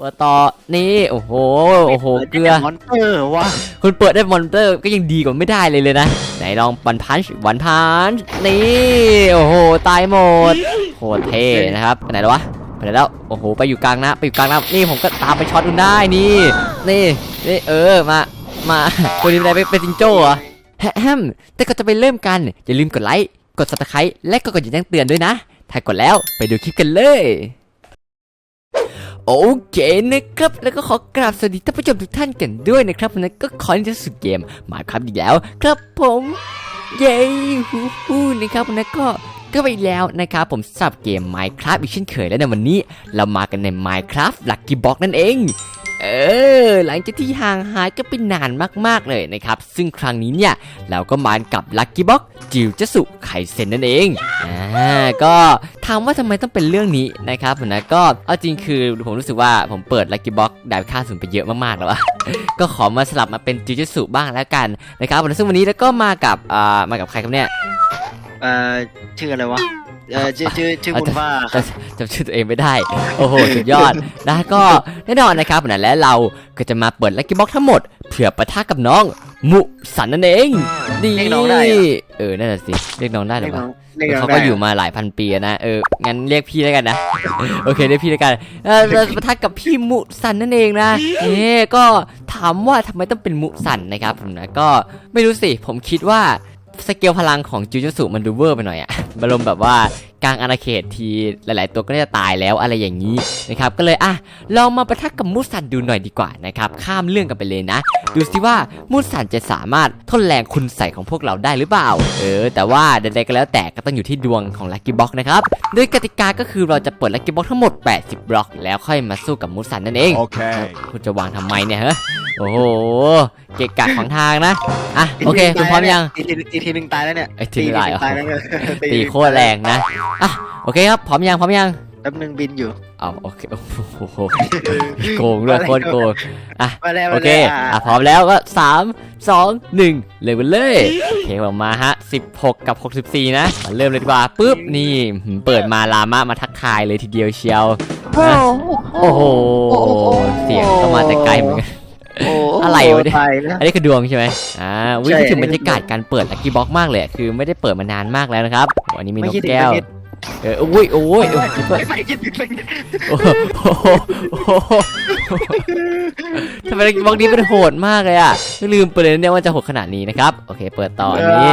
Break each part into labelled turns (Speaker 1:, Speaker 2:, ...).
Speaker 1: เปิดต่อนี่โอ้โหโอ้โหเกลือ
Speaker 2: มอนเตอร์ว่ะ
Speaker 1: คุณเปิดได้มอนเตอร์ก็ยังดีกว่าไม่ได้เลยเลยนะไหนลองวันพันช์วันพันช์นี่โอ้โหตายหมดโคตรเท่นะครับไปไหนแล้ววะไปไหนแล้วโอ้โหไปอยู่กลางนะไปอยู่กลางนะนี่ผมก็ตามไปช็อตคุณได้นี่ นี่นี่เออมามาคนนี้อะไรไปเป็นจิงโจ้เหรอแฮมแต่ก็จะไปเริ่มกันอย่าลืมกดไลค์กด subscribe และก็กดแจ้งเตือนด้วยนะถ้ากดแล้วไปดูคลิปกันเลย โอเคนะครับ แล้วก็ขอกราบสวัสดีท่านผู้ชมทุกท่านกันด้วยนะครับวันนั้นก็ขอที่จะสุดเกมมาครับอีกแล้ว ครับผม เย้ฮู้ฮู้นะครับวันนั้นก็ก็ไปแล้วนะครับผมสับเกม Minecraft อีกเช่นเคยแล้วในวันนี้ เรามากันใน Minecraft Lucky Box นั่นเอง เออ หลังจากที่ห่างหายก็เป็นนานมากๆเลยนะครับ ซึ่งครั้งนี้เนี่ย เราก็มากับ Lucky Box จิวจสุไคเซนนั่นเองอ่าก็ถามว่าทำไมต้องเป็นเรื่องนี้นะครับผมนะก็เอาจริงคือผมรู้สึกว่าผมเปิด Lucky Box ได้ค่าสูงไปเยอะมากๆแล้วอะก็ขอมาสลับมาเป็นจิวจสุบ้างแล้วกันนะครับซึ่งวันนี้แล้วก็มากับอ่ามากับใครครับเนี่ย
Speaker 2: เอ่อชื่ออะไรวะ เอ่อชื่อชื่อชื่อคุณว่า
Speaker 1: จำจำชื่อตัวเองไม่ได้ โอ้โห สุดยอด นะก็แน่นอนนะครับนะและเราก็จะมาเปิดลักกี้บ็อกทั้งหมดเผื่อปะทะกับน้อง มุสันนั่นเองดี
Speaker 2: เรียกน้องได้เหรอ
Speaker 1: เออนั่นแหะสิเรียกน้องได้หรือเปล่า
Speaker 2: เรียกน้อง
Speaker 1: เขา
Speaker 2: ได้
Speaker 1: ก็อยู่มาหลายพันปีอะนะ เออ งั้นเรียกพี่แล้วกันนะ โอเคเรียกพี่แล้วกัน เออเราจะปะทะกับพี่มุสันนั่นเองนะเอ๊ก็ถามว่าทำไมต้องเป็นมุสันนะครับผมนะ ก็ไม่รู้สิ ผมคิดว่า สเกลพลังของจูจูสุมันดูเวอร์ไปหน่อยอะบารมณ์แบบว่ากลางอาณาเขตทีหลาย ๆ ตัวก็น่าจะตายแล้วอะไรอย่างนี้นะครับ ก็เลยอะลองมาปะทะกับมุสันดูหน่อยดีกว่านะครับ ข้ามเรื่องกันไปเลยนะ ดูสิว่ามุสันจะสามารถทนแรงคุณใส่ของพวกเราได้หรือเปล่า เออ แต่ว่าใดๆก็แล้วแต่ก็ต้องอยู่ที่ดวงของลัคกี้บ็อกนะครับ โดยกติกาก็คือเราจะเปิดลัคกี้บ็อกทั้งหมด 80 บล็อก แล้วค่อยมาสู้กับมุสันนั่นเอง
Speaker 3: Okay.
Speaker 1: คุณจะวางทำไมเนี่ยฮะ โอ้โห เกะกะของทางนะ อะ โอเค คุณพร้อมยัง
Speaker 2: อีกทีอีกทีหนึ่งตายแล้วเนี่ย
Speaker 1: ไอ้ยทีไม่ได้เหรอ
Speaker 2: ตายแล้วเนี่ย
Speaker 1: ตีโคตรแรงนะ อะ โอเคครับ พร้อมยัง พร้อมยัง
Speaker 2: แป๊บนึงบินอยู่
Speaker 1: เอาโอเค โอ้โห โกงด้วยโคตรโกง
Speaker 2: มาแล้ว
Speaker 1: โอ
Speaker 2: มา
Speaker 1: เค
Speaker 2: แล้ว
Speaker 1: อะ พร้อมแล้วก็ 3 2 1 เลยไปเลยโอเคออกมาฮะ 16 กับ 64 นะมาเริ่มเลยดีกว่า ปุ๊บ นี่หืมเปิดมาลามะมาทักทายเลยทีเดียวเชียว โอ้โห เสียงก็มาแต่ไกลเหมือนกัน
Speaker 2: โอ้
Speaker 1: อะไรวะเนี่ย
Speaker 2: ตายแล้ว
Speaker 1: อันนี้คือดวงใช่ไหมอ่าวิ่ง
Speaker 2: ใช่
Speaker 1: ถึงบรรยากาศการเปิดลักกี้บ็อกมากเลยคือไม่ได้เปิดมานานมากแล้วนะครับวันนี้มีน
Speaker 2: ไม่
Speaker 1: ก
Speaker 2: คิดถึง
Speaker 1: แก้ว
Speaker 2: ไม่คิด
Speaker 1: เอออุ้ยโอ้ยโอ้ย
Speaker 2: ไม่ไม่คิดถึงไม่คิด
Speaker 1: โอ้โหโอ้โหทำไมลักกี้บ็อกนี้เป็นโหดมากเลยอะ ลืมไปเลยเนี่ยว่าจะโหดขนาดนี้นะครับ โอเค เปิดต่ออันนี้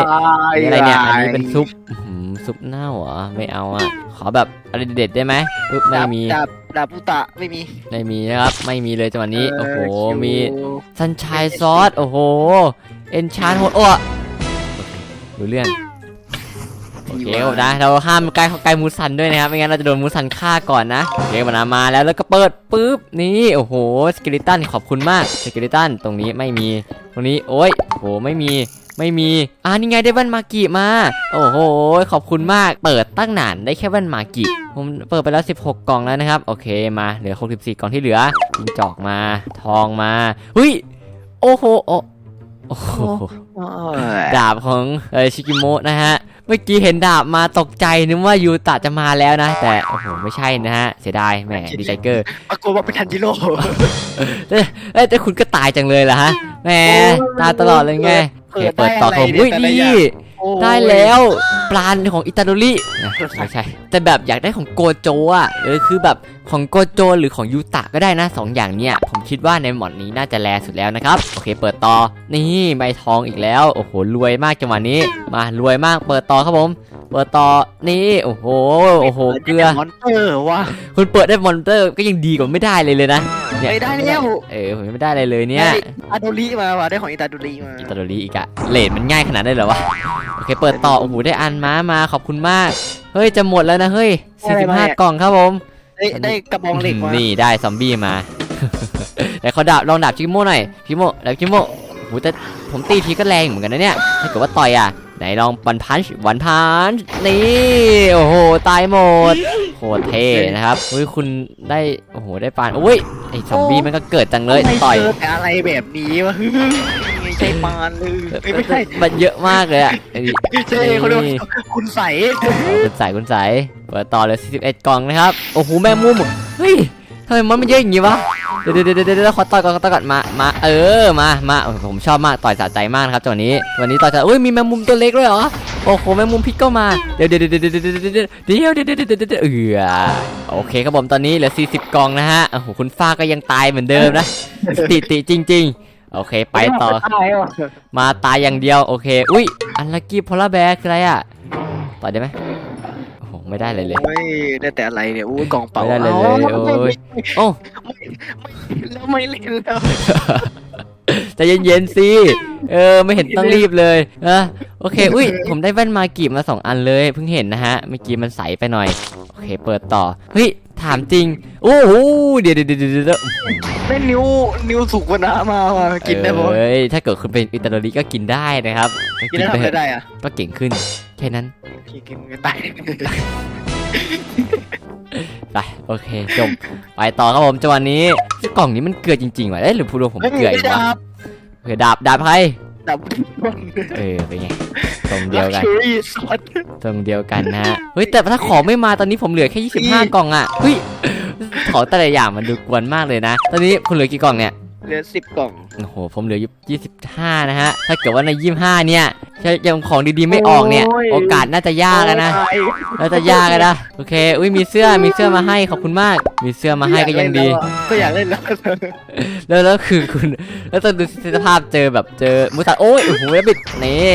Speaker 1: อันนี้อะไรเนี่ย อันนี้เป็นซุปอื้อหือซุปเน่าเหรอ ไม่เอาอะ ขอแบบอะไรเด็ดๆได้ไหมปึ๊บไม่มี
Speaker 2: ดาบ ดาบพุตะไม่มี
Speaker 1: ไม่มีนะครับ ไม่มีเลยจังหวะนี้ โอ้โห
Speaker 2: เคิว
Speaker 1: มีซันชายซอส โอ้โห เอนชานโหดโอ้ดูเรื่อง โอเคครับนะ เราห้ามใกล้เข้าใกล้มูสันด้วยนะครับ ไม่งั้นเราจะโดนมูสันฆ่าก่อนนะ โอเคมันมาแล้วแล้วก็เปิดปุ๊บ นี่ โอ้โหสเกลิตันขอบคุณมากสเกลิตันตรงนี้ไม่มี ตรงนี้ โอ้ยโอ้โห ไม่มี ไม่มี อ่านี่ไงได้แว่นมากิมา โอ้โห ขอบคุณมาก เปิดตั้งนานได้แค่แว่นมากิผมเปิดไปแล้ว 16 กล่องแล้วนะครับ โอเค มาเหลือ 64 กล่องที่เหลือจิงจอกมา ทองมาเฮ้ย โอ้โห โอ้โอ้โห
Speaker 2: โอ้ย
Speaker 1: ดาบของเออชิกิโมะนะฮะ เมื่อกี้เห็นดาบมาตกใจนึกว่ายูตะจะมาแล้วนะ แต่โอ้โหไม่ใช่นะฮะ เสียดายแหมดีใจเกอร์
Speaker 2: ปรากฏว่าเป็นทันจิโร่
Speaker 1: เอ้ยเอ้ยแต่คุณก็ตายจังเลยล่ะฮะแหมตายตลอดเลยไงโอเคเปิดต่อผมอุ้ยดี ได้แล้วปลานของอิตาโดรินะไม่ใช่ แต่แบบอยากได้ของโกโจอะเออคือแบบของโกโจหรือของยูตะก็ได้นะสองอย่างเนี้ยผมคิดว่าในหมอนนี้น่าจะแลสุดแล้วนะครับ โอเค เปิดต่อ นี่ใบทองอีกแล้ว โอ้โห รวยมากจังหวะนี้ มารวยมากเปิดต่อครับผม เปิดต่อนี่โอ้โหโอ้โหเกลือ
Speaker 2: มอนเตอร์ว่ะ
Speaker 1: คุณเปิดได้มอนเตอร์ก็ยังดีกว่าไม่ได้เลยเลยนะเนี่ย
Speaker 2: ไม่ได้แล้ว
Speaker 1: เออผมยังไม่ได้อะไรเลยเนี่ย
Speaker 2: ได้อาโดริมาว่ะได้ของอิตาโดริมา
Speaker 1: อิตาลีอีกอะเลดมันง่ายขนาดนั้นเลยเหรอวะโอเคเปิดต่อโอ้โหได้อันม้ามาขอบคุณมากเฮ้ยจะหมดแล้วนะเฮ้ย45กล่องครับผม
Speaker 2: ได้ได้กระบองเหล็กมา
Speaker 1: นี่ได้ซอมบี้มาแต่เขาดาบลองดาบชิโมหน่อยชิโมดาบชิโมโอ้โหแต่ผมตีทีก็แรงเหมือนกันนะเนี่ยถ้าเกิดว่าต่อยอะ ไหนลองวันพันช์วันพันช์นี่ โอ้โห ตายหมดโคตรเท่นะครับเฮ้ยคุณได้ โอ้โห ได้ปานอุ้ย ไอ้ซอมบี้มันก็เกิดจังเลย
Speaker 2: ไม่
Speaker 1: ต่อย
Speaker 2: เจอแต่อะไรแบบนี้วะไม่ใช่ปานเลยเอ้ยไม่ใช่
Speaker 1: มันเยอะมากเลยอะไอ้
Speaker 2: ใช่เขาเรียกว่าคุณใส
Speaker 1: คุณใส่คุณใส่เปิดต่อเลย41กล่องนะครับ โอ้โห แม่งมุมเฮ้ยทำไมมันมันเยอะอย่างงี้วะ เดี๋ยวเดี๋ยวเดี๋ยวเดี๋ยวขอต่อยก่อนขอต่อยก่อนมามาเออมามาผมชอบมากต่อยสะใจมากครับตังหวะนี้ตัวนี้ต่อยสะอุ้ยมีแมงมุมตัวเล็กด้วยเหรอโอ้โหแมงมุมพิษก็มาเดี๋ยวเดี๋ยวเดี๋ยวเดี๋ยวเดี๋ยวเดี๋ยวเดี๋ยวเดี๋ยวเดี๋ยวเดี๋ยวเออโอเคครับผมตอนนี้เหลือ 40 กล่องนะฮะโอ้โหคุณฟ้าก็ยังตายเหมือนเดิมนะติติจริง ๆโอเคไปต่อ มาตายอย่างเดียว โอเค อุ้ยอันลักกี้พลาแบร์คืออะไรอะต่อยได้ไหม ไม่ได้เลยเลย
Speaker 2: โอ้ยได้แต่อะไรเนี่ยอู้กล่องเปล่า
Speaker 1: ไม่ได้เลยเลย
Speaker 2: อา
Speaker 1: โอ้ยโอ้
Speaker 2: แล้วไม่เล่นแล้ว
Speaker 1: ใจเย็นๆสิ เออไม่เห็นต้องรีบเลยเออโอเค อุ้ยผมได้แว่นมากีบมาสองอันเลยเพิ่งเห็นนะฮะ เมื่อกี้มันใสไปหน่อย โอเค เปิดต่อ เฮ้ย ถามจริง โอ้โห เดี๋ยวเดี๋ยวเดี๋ยวเดี๋ยวเดี๋ยว
Speaker 2: ได้นิ้วนิ้วสุกวนะมามากินได้ปะ
Speaker 1: เอ้ย ถ้าเกิดคุณเป็นอิตาลีก็กินได้นะครับ
Speaker 2: กินได้ทำอะไรได้อะ
Speaker 1: ก็เก่งขึ้นแค่นั้น
Speaker 2: กินกินกันตาย
Speaker 1: ไปโอเคจบไปต่อครับผมจังหวะนี้กล่องนี้มันเกลือจริงๆว่ะเอ้ยหรือพูดว่าผมเกลืออีกวะ
Speaker 2: ดับ
Speaker 1: เกลือดาบดาบใคร
Speaker 2: ดับ
Speaker 1: เออเป็นไงตรงเดียวกัน
Speaker 2: ลักชัรี่ซอส
Speaker 1: ตรงเดียวกันนะฮะเฮ้ยแต่ถ้าของไม่มาตอนนี้ผมเหลือแค่ 25 กล่องอะเฮ้ยของแต่ละอย่างมันดูกวนมากเลยนะ ตอนนี้คุณเหลือกี่กล่องเนี่ย
Speaker 2: เหลือสิบกล่อง
Speaker 1: โอ้โหผมเหลืออยู่25นะฮะ ถ้าเกิดว่าใน25เนี่ยถ้ายังของดีๆไม่ออกเนี่ย โอกาสน่าจะยากอะนะน่าจะยากอะนะโอเคอุ้ยมีเสื้อมีเสื้อมาให้ขอบคุณมาก มีเสื้อมาให้ก็ยังดี
Speaker 2: ก็อยากเล่นแล้ว
Speaker 1: แล้วแล้วคือคุณ แล้วตอนดูสภาพเจอแบบเจอมุสัตโอ้ยโอ้โหแล้วบิดนี่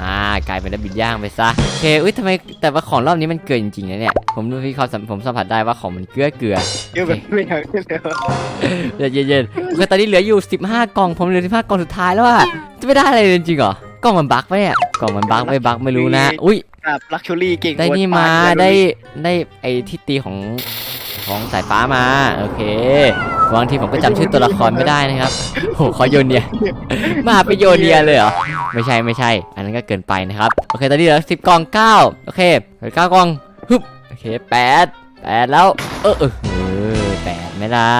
Speaker 1: อ่ากลายเป็นแล้วบิดย่างไปซะโอเคอุ้ยทำไมแต่ว่าของรอบนี้มันเกินจริงๆนะเนี่ยผมดูที่เขาสัมผมสัมผัสได้ว่าของมันเกลือเกลือ
Speaker 2: เยอะแบบไม่อยากเล่นแล้ว
Speaker 1: เย็นเย็นๆโอเคตอนนี้เหลืออยู่ 15 กล่องผมเหลือ15กล่องสุดท้ายแล้วอะจะไม่ได้อะไรเลยจริงๆเหรอกล่องมันบั๊กไหมเนี่ยกล่องมันบั๊กไม่บั๊กไม่รู้นะ อุ้ย
Speaker 2: แบบลักชัรี่เก่ง
Speaker 1: ได้นี่
Speaker 2: กว่
Speaker 1: มา
Speaker 2: ปนเลย
Speaker 1: ได้ได้ไอ้ที่ตีของ ของสายฟ้ามา โอเคบางทีผมก็จำชื่อตัวละครไม่ได้นะครับโหขอโยนเนียมาไปโยนเนียเลยเหรอ ไม่ใช่ไม่ใช่ อันนั้นก็เกินไปนะครับ โอเค ตอนนี้เหลือสิบกล่องเก้าโอเคเหลือเก้ากล่องฮึบโอเคแปดแปดแล้ว เออเออแปดไม่ล่ะ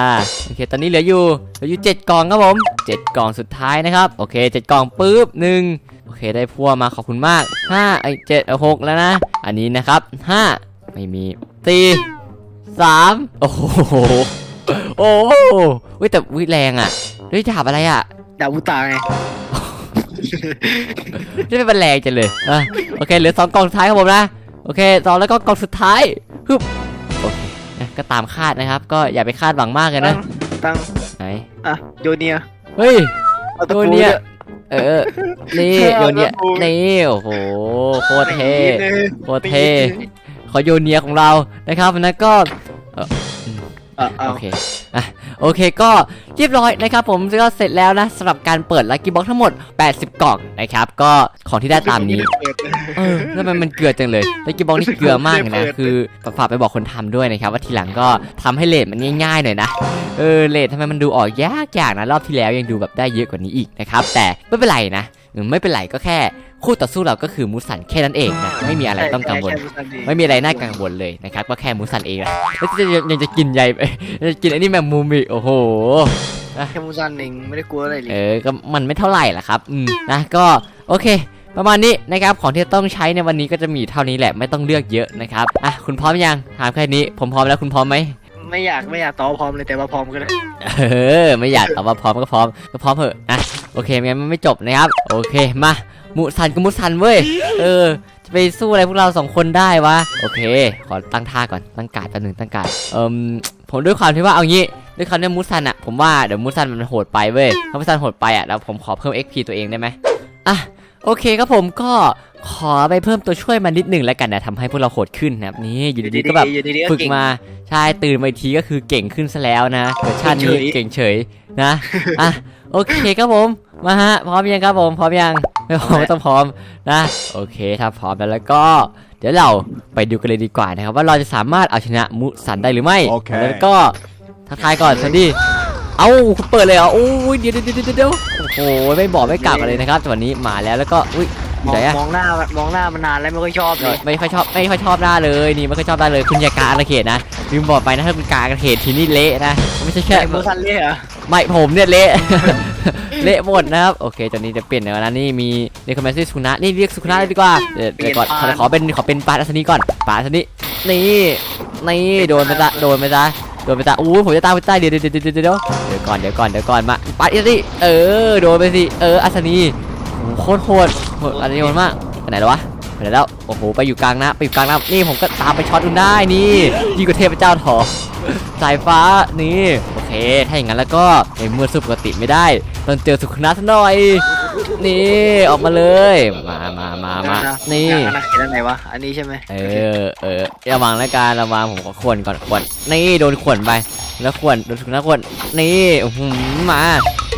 Speaker 1: โอเค ตอนนี้เหลืออยู่ เหลืออยู่เจ็ดกล่องครับผมเจ็ดกล่องสุดท้ายนะครับ โอเคเจ็ดกล่องปุ๊บหนึ่งโอเค ได้พัวมาขอบคุณมากห้าไอเจ็ดหกแล้วนะ อันนี้นะครับห้าไม่มีสี่ สามโอ้โหโอ้โหเว้ยแต่วิแรงอะเฮ้ยดาบอะไรอะ
Speaker 2: ดาวุตาไง
Speaker 1: นี่เป็นแรงจังเลยอะโอเคเหลือสองกล่องสุดท้ายครับผมนะโอเคสองแล้วก็กล่องสุดท้ายฮึบโอเคนะก็ตามคาดนะครับ ก็อย่าไปคาดหวังมากเลยนะ
Speaker 2: ตั้ง
Speaker 1: ไหน
Speaker 2: อะโยเนีย
Speaker 1: เฮ้ย
Speaker 2: อาตะ
Speaker 1: โย
Speaker 2: ปู
Speaker 1: เนีย
Speaker 2: ด้ว
Speaker 1: เออ นี่โยนเนี่ยนี่โอ้โหโคตรเท่โคตรเท่ขอโยเนียของเรานะครับแล้ว ก็
Speaker 2: อะเอา
Speaker 1: โอเคอะโอเคก็เรียบร้อยนะครับผมก็เสร็จแล้วนะสำหรับการเปิดลั c กี้บ็อกทั้งหมด 80 กล่องนะครับ ก็ของที่ได้ตามนี้เออแล้วมันมันเกลือจังเลยลักกี้บ็อกนี่เกลือมากเลยนะคือฝากไปบอกคนทำด้วยนะครับ ว่าทีหลังก็ทำให้เลทมันง่ายๆหน่อยนะเออเลททำไมมันดูออกยากยากนะรอบที่แล้วยังดูแบบได้เยอะกว่านี้อีกนะครับแต่ไม่เป็นไรนะเออ ไม่เป็นไรก็แค่ คู่ต่อสู้เราก็คือมูสันแค่นั้นเองนะไม่มีอะไรต้องกังวล ไม่มีอะไรน่ากังวลเลยนะครับก็แค่มูสันเองนะแล้วจะยังยังจะกินใยจะกินไอ้นี่แมงมุมอีกโอ้โห
Speaker 2: แค่มูซันเองไม่ได้กลัวอะไรเล
Speaker 1: เอยอก็มันไม่เท่าไหร่ล่ะครับอืมนะก็โอเคประมาณนี้นะครับของที่ต้องใช้ในวันนี้ก็จะมีเท่านี้แหละไม่ต้องเลือกเยอะนะครับอะคุณพร้อมยังถามแค่นี้ ผมพร้อมแล้วคุณพร้อมไหม
Speaker 2: ไม่อยากไม่อยากต่อพร้อมเลยแต่ว่าพร้อมก็ได้
Speaker 1: เออไม่อยากตอบว่าพร้อมก็พร้อมก็พร้อมเถอะอะ โอเคงั้นมันไม่จบนะครับ โอเคมามุสันก็มุสันเว้ย เออ จะไปสู้อะไรพวกเราสองคนได้วะ โอเค ขอตั้งท่าก่อน ตั้งการ์ดแป๊บหนึงตั้งการ์ดเอ่มผมด้วยความที่ว่าเอางี้ ด้วยความที่มุสันอะผมว่าเดี๋ยวมุสันมันโหดไปเว้ย ถ้ามุสันโหดไปอะแล้วผมขอเพิ่ม XP ตัวเองได้ไหมอะ โอเคครับผมก็ขอไปเพิ่มตัวช่วยมานิดหนึ่งแล้วกันนะทำให้พวกเราโหดขึ้นนะครับนี่อยู่ดีๆก็แบบ
Speaker 2: อยู่ดีๆ
Speaker 1: ฝึก
Speaker 2: เง
Speaker 1: มาใช่ตื่นมาอีกทีก็คือเก่งขึ้นซะแล้วนะเวอร์ชันนี้
Speaker 2: เก่งเฉย
Speaker 1: เก่งเฉยนะอะ โอเคครับผม มาฮะ พร้อมยังครับผม พร้อมยัง ไม่พร้อมไม่ต้องพร้อมนะ โอเค ถ้าพร้อมแล้วแล้วก็ เดี๋ยวเราไปดูกันเลยดีกว่านะครับ ว่าเราจะสามารถเอาชนะมุสันได้หรือไม่
Speaker 3: โอเค
Speaker 1: แล้วก็ทักทายก่อนสวัสดีเอ้าคุณเปิดเลยเหรอโอ้ยเดี๋ยวเดี๋ยวเดี๋ยวเดี๋ยวโอ้โหไม่บอกไม่กล่าวกันเลยนะครับจังหวะนี้มาแล้วแล้วก็อุ้ยอ
Speaker 2: ม
Speaker 1: ยู่
Speaker 2: อง
Speaker 1: ไหนอะ
Speaker 2: มองหน้ามองหน้ามานานแล้วไม่ค่อยชอบเลย
Speaker 1: ไม่ค่อยชอบไม่ค่อยชอบหน้าเลยนี่ไม่ค่อยชอบหน้าเลยคุณอย่ากาอาณาเขตนะลืมบอกไปนะถ้าคุณกาอาณาเขตทีนี่เละนะไม่ใช่แค่
Speaker 2: มูซันเลยเหรอ
Speaker 1: ไม่ผมเนี่ยเละเละหมดนะครับโอเคตอนนี้จะเปลี่ยนแล้วนะนี่มีเรียกคอมเมนต์สุนะนี่เรียกสุนะเลยดีกว่าเดี๋ยวเดี๋ยวก่อนขอขอเป็นขอเป็นปาอัศนีก่อนปาอัศนีนี่นี่โดนไปซะโดนไปซะโดนไปซะอู้ผมจะตามไปใต้เดี๋ยวเดี๋ยวเดี๋ยวเดี๋ยวเดี๋ยวเดี๋ยวก่อนเดี๋ยวก่อนเดี๋ยวก่อนมาปัดอีกสิเออโดนไปสิเอออัศนี โอ้โหโคตรโหดโหดอัศนีโหดมากไปไหนแล้ววะไปไหนแล้วโอ้โหไปอยู่กลางน้ำไปอยู่กลางน้ำนี่ผมก็ตามไปช็อตคุณได้นี่ยิ่งกว่าเทพเจ้าทอสายฟ้านี่โอเคถ้าอย่างนั้นแล้วก็ในเมื่อสู้ปกติไม่ได้ต้องเจอสุขนัทหน่อย นี่ออกมาเลยมามามามานี่
Speaker 2: อยากนักเขียนอันไหนวะอันนี้ใช่ไหม
Speaker 1: เออเออระวังแล้วกันระวังผมขอขวนก่อนขวนนี่โดนขวนไปแล้วขวนโดนสุนัขขวนนี่โอ้โหมา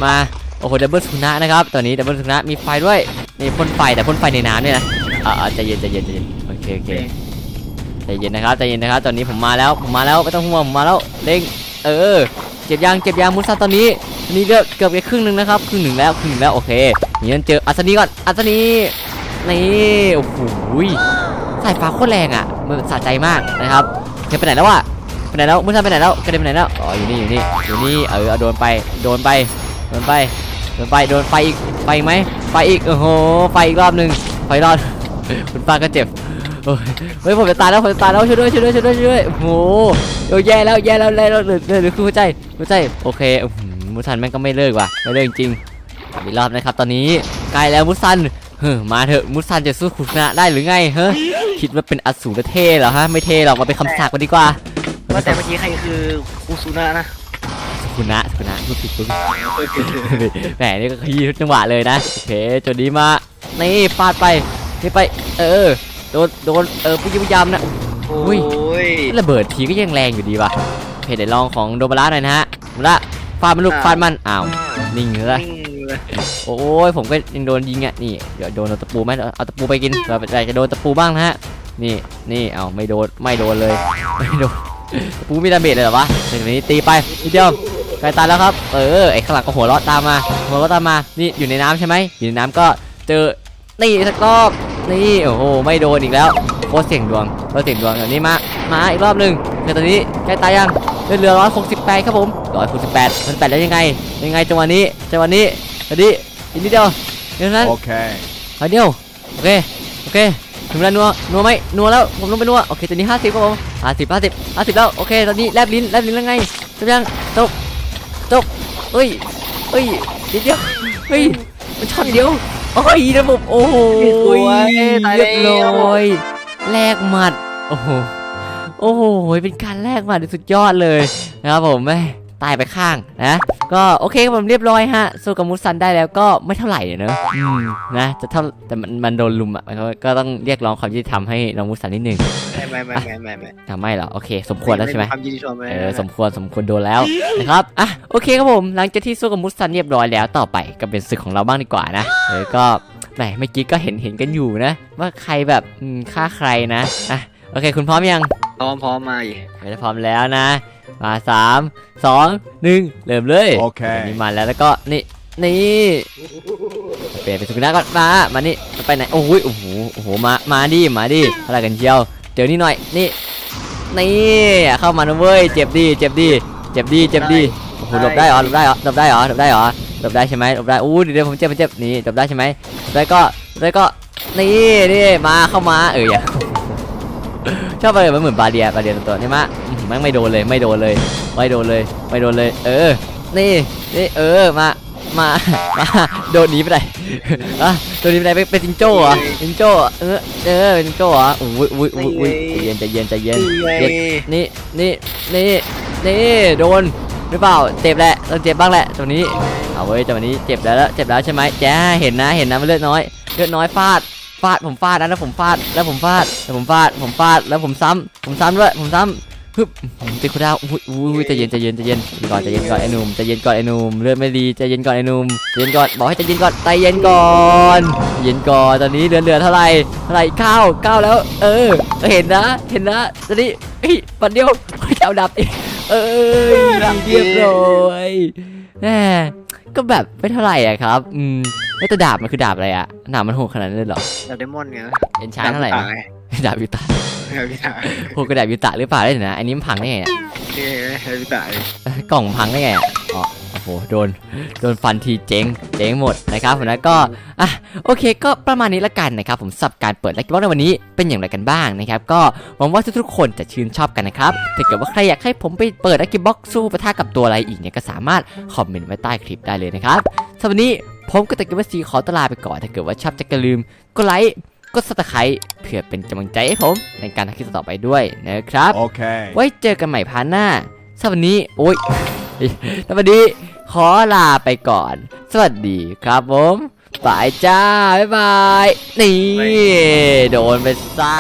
Speaker 1: มา โอ้โหดับเบิลสุนัขนะครับตอนนี้ดับเบิลสุนัขมีไฟด้วยนี่พ่นไฟแต่พ่นไฟในน้ำเนี่ยนะอ่าอ่าใจเย็นใจเย็นใจเย็นโอเคโอเคใจเย็นนะครับใจเย็นนะครับ ตอนนี้ผมมาแล้วผมมาแล้วไม่ต้องห่วงผมมาแล้วเร่งเออเจ็บยางเจ็บยางมุสันตอนนี้ตอนนี้เลือดเกือบไปครึ่งหนึ่งนะครับครึ่งหนึ่งแล้วครึ่งหนึ่งแล้วโอเคนี่มันเจออัศนีก่อนอัศนีนี่โอ้โหสายฟ้าโคตรแรงอะมันสะใจมากนะครับแกไปไหนแล้ววะไปไหนแล้วมุสันไปไหนแล้วแกเดินไปไหนแล้วอ๋ออยู่นี่อยู่นี่อยู่นี่เออเอาโดนไปโดนไปโดนไป โดนไปโดนไฟอีกไฟอีกไหมไฟอีกโอ้โหไฟอีกรอบหนึ่งไฟรอดคุณป้าก็เจ็บโอ้ยเฮ้ยผมจะตายแล้วผมจะตายแล้วช่วยด้วยช่วยด้วยช่วยด้วยช่วยด้วยโอ้โหโอ้ยแย่แล้วแย่แล้วแย่แล้วเหลือเหลือเลือคือหัวใจหัวใจโอเคมุสันแม่งก็ไม่เลิกว่ะไม่เลิกจริงอีกรอบนะครับตอนนี้ใกล้แล้วมุสันเฮ้ยมาเถอะมุสันจะสู้ขุนชนะได้หรือไงเฮ้ยคิดว่าเป็นอสูรเท่เหรอฮะไม่เท่หรอกมาเป็นคำสาปกันดีกว่า
Speaker 2: ว่าแต่เมื่อกี้ใครคือคูซูนะนะ
Speaker 1: คุณนะคุณนะพูดผิดพูดผิดแหมนี่ก็ขยี้ทุกจังหวะเลยนะโอเคจนนี้มานี่ฟาดไปนี่ไป เออโดนโดนเออปุยยำนะ
Speaker 2: โอ้
Speaker 1: อุ้ย
Speaker 2: ย
Speaker 1: ระเบิดทีก็ยังแรงอยู่ดีว่ะโอเคเดี๋ยวลองของโดมาระหน่อยนะฮะโดมาระฟาดมันลูกฟาดมันอ้าวนิ่งเลย
Speaker 2: นิ่งเลย
Speaker 1: โอ้ยผมก็ยังโดนยิงอะนี่เดี๋ยวโดนเอาตะปูไหมเอาตะปูไปกินเราจะโดนตะปูบ้างนะฮะนี่นี่เอาไม่โดนไม่โดนเลยไม่โดนตะปูมีดาเมจเลยเหรอวะทีนี้ตีไปนิดเดียว ใกล้ตายแล้วครับ เออ ไอ้ข้างหลังก็หัวเราะตามมา หัวเราะตามมา นี่อยู่ในน้ำใช่ไหมอยู่ในน้ำก็เจอ นี่สักรอบ นี่ โอ้โห ไม่โดนอีกแล้วโคตรเสี่ยงดวงโคตรเสี่ยงดวงแบบนี้มา มาอีกรอบหนึ่งแต่ตอนนี้ใกล้ตายยังเลือดเรือร้อยหกสิบแปดครับผมร้อยหกสิบแปดมันแปดแล้วยังไง ยังไงจังหวะนี้จังหวะนี้ตอนนี้อีกนิดเดียวเดี๋ยวนั้น
Speaker 3: Okay.
Speaker 1: ขอเดียว โอเค โอเคถึงเวลานัว นัวไหมนัวแล้ว ผมลงไปนัว โอเค ตอนนี้ห้าสิบครับผมห้าสิบห้าสิบห้าสิบแล้ว โอเค ตอนนี้แลบลิ้น แลบลิ้นแล้วไงจบยังจบ จบเฮ้ยเฮ้ยนิดเดียวเฮ้ยมันช็อตเดียวโอ้ยระบบโอ้โห
Speaker 2: สวยตาย
Speaker 1: เรียบ
Speaker 2: แล้ว
Speaker 1: ร้อยแลกหมัดโอ้โหโอ้โหเป็นการแลกหมัดที่สุดยอดเลยนะครับผมแม่ตายไปข้างนะ ก็โอเคครับผมเรียบร้อยฮะสู้กับมุสันได้แล้วก็ไม่เท่าไหร่เนอะอืมนะจะเท่าแต่มันมันโดนลุมอะมันก็ก็ต้องเรียกร้องความยุติธรรมให้น้องมุสันนิดนึง
Speaker 2: ไม่ไม่ไม่ไม่ไม่ไม่
Speaker 1: อะไม่เหรอโอเค สมควรแล้วใช่ไหม
Speaker 2: ความยินดีชมไหม
Speaker 1: เออสมควรสมควรโดนแล้วนะครับอะโอเคครับผมหลังจากที่สู้กับมุสันเรียบร้อยแล้วต่อไปก็เป็นศึกของเราบ้างดีกว่านะเออก็แหมเมื่อกี้ก็เห็นเห็นกันอยู่นะ ว่าใครแบบอืมฆ่าใครนะอะโอเค คุณพร้อมยัง
Speaker 2: พร้อมพร้อมมาอีก
Speaker 1: ไม่ได้พร้อมแล้วนะ มาสามสองหนึ่งเริ่มเลย
Speaker 3: โอเค
Speaker 1: นนี้มาแล้วแล้วก็นี่นี่เปลี่ยนเป็นสุนัขก่อนมามานี่ไปไหนโอ้ยโอ้โหโอ้โหมามาดิมาดิอะไรกันเชียวเดี๋ยวนี้หน่อยนี่นี่เข้ามานะเว้ยเจ็บดีเจ็บดีเจ็บดีเจ็บดีโอ้โหหลบได้เหรอหลบได้เหรอหลบได้เหรอหลบได้เหรอหลบได้ใช่ไหมหลบได้อู้เดี๋ยวผมเจ็บผมเจ็บนี่หลบได้ใช่ไหมหลบได้ก็หลบได้ก็นี่นี่มาเข้ามาเอออย่า ชอบไปเลยมันเหมือนบาเดียบาเดียตัวๆนี่มะอื้อหือแม่งไม่โดนเลยไม่โดนเลย ไม่โดนเลย ไม่โดนเลย เออ นี่นี่เออมามามาโดนหนีไปไหนอะโดนหนีไปไหนไปเป็นจิงโจ้เหรอจิงโจ้เหรอเออเออเป็นจิงโจ้เหรออุ้ยอุ้ยอุ้ยอุ้ยใจเย็นใจเย็นใจเย็น
Speaker 2: นี่ไง
Speaker 1: เย็นนี่นี่นี่นี่โดนหรือเปล่าเจ็บแหละต้องเจ็บบ้างแหละตรงนี้เอาเว้ยแต่วันนี้เจ็บแล้วเจ็บแล้วใช่ไหมแจ้เห็นนะเห็นนะมันเลือดน้อยเลือดน้อยฟาด ฟาดผมฟาดนะแล้วผมฟาดแล้วผมฟาดแล้วผมฟาดผมฟาดแล้วผมซ้ำผมซ้ำด้วยผมซ้ำฮึบผมติดคูดาวอุ้ยอุ้ยใจเย็นใจเย็นใจเย็นก่อนใจเย็นก่อนไอ้หนุ่มใจเย็นก่อนไอ้หนุ่มเลือดไม่ดีใจเย็นก่อนไอ้หนุ่มใจเย็นก่อนบอกให้ใจเย็นก่อนใจเย็นก่อนใจเย็นก่อนตอนนี้เหลือเหลือเท่าไหร่เท่าไหร่เก้าเก้าแล้ว เออเห็นนะเห็นนะตอนนี้เฮ้ยปันเดียวเจ้าดับอีกเอ้ยเรียบร้อยแหมก็แบบไม่เท่าไหร่อะครับ อืม แล้วแต่ดาบมันคือดาบอะไรอะดาบมันโหดขนาดนั้นเลยเหรอ
Speaker 2: ดับเดมอนไง
Speaker 1: เอ็นชาร์เท่าไหร่นะดาบยูตะ
Speaker 2: ดาบพิตา
Speaker 1: โหดกระดาบยูตะหรือเปล่าได้เดี๋ยวนะ อันนี้มันพังได้ไงอะ
Speaker 2: นี่ดาบพิตาเลย
Speaker 1: เอ้ยกล่องพังได้ไงอะอ๋อโอเคโหโดนโดนฟันทีเจ๊งเจ๊งหมดนะครับผมนะก็อะโอเค ก็ประมาณนี้ละกันนะครับผมสำหรับการเปิดลักกี้บ็อกในวันนี้เป็นอย่างไรกันบ้างนะครับก็หวังว่าทุกๆคนจะชื่นชอบกันนะครับถ้าเกิดว่าใครอยากให้ผมไปเปิดลักกี้บ็อกสู้ปะทะกับตัวอะไรอีกเนี่ยก็สามารถคอมเมนต์ไว้ใต้คลิปได้เลยนะครับสำหรับวันนี้ ผมก็ตะกี้ว่าซีขอตวลาไปก่อน ถ้าเกิดว่าชอบจะกระลืมกดไลค์กดซับสไครต์เพื่อเป็นกำลังใจให้ผม ในการทำคลิปต่อไปด้วยนะครับ
Speaker 3: Okay.
Speaker 1: ไว้เจอกันใหม่พาร์ทหน้าสำหรับวันนี้ โอ้ยสวัสดี ขอลาไปก่อน สวัสดีครับผมบายจ้า บ๊ายบาย นี่ โดนไปซะ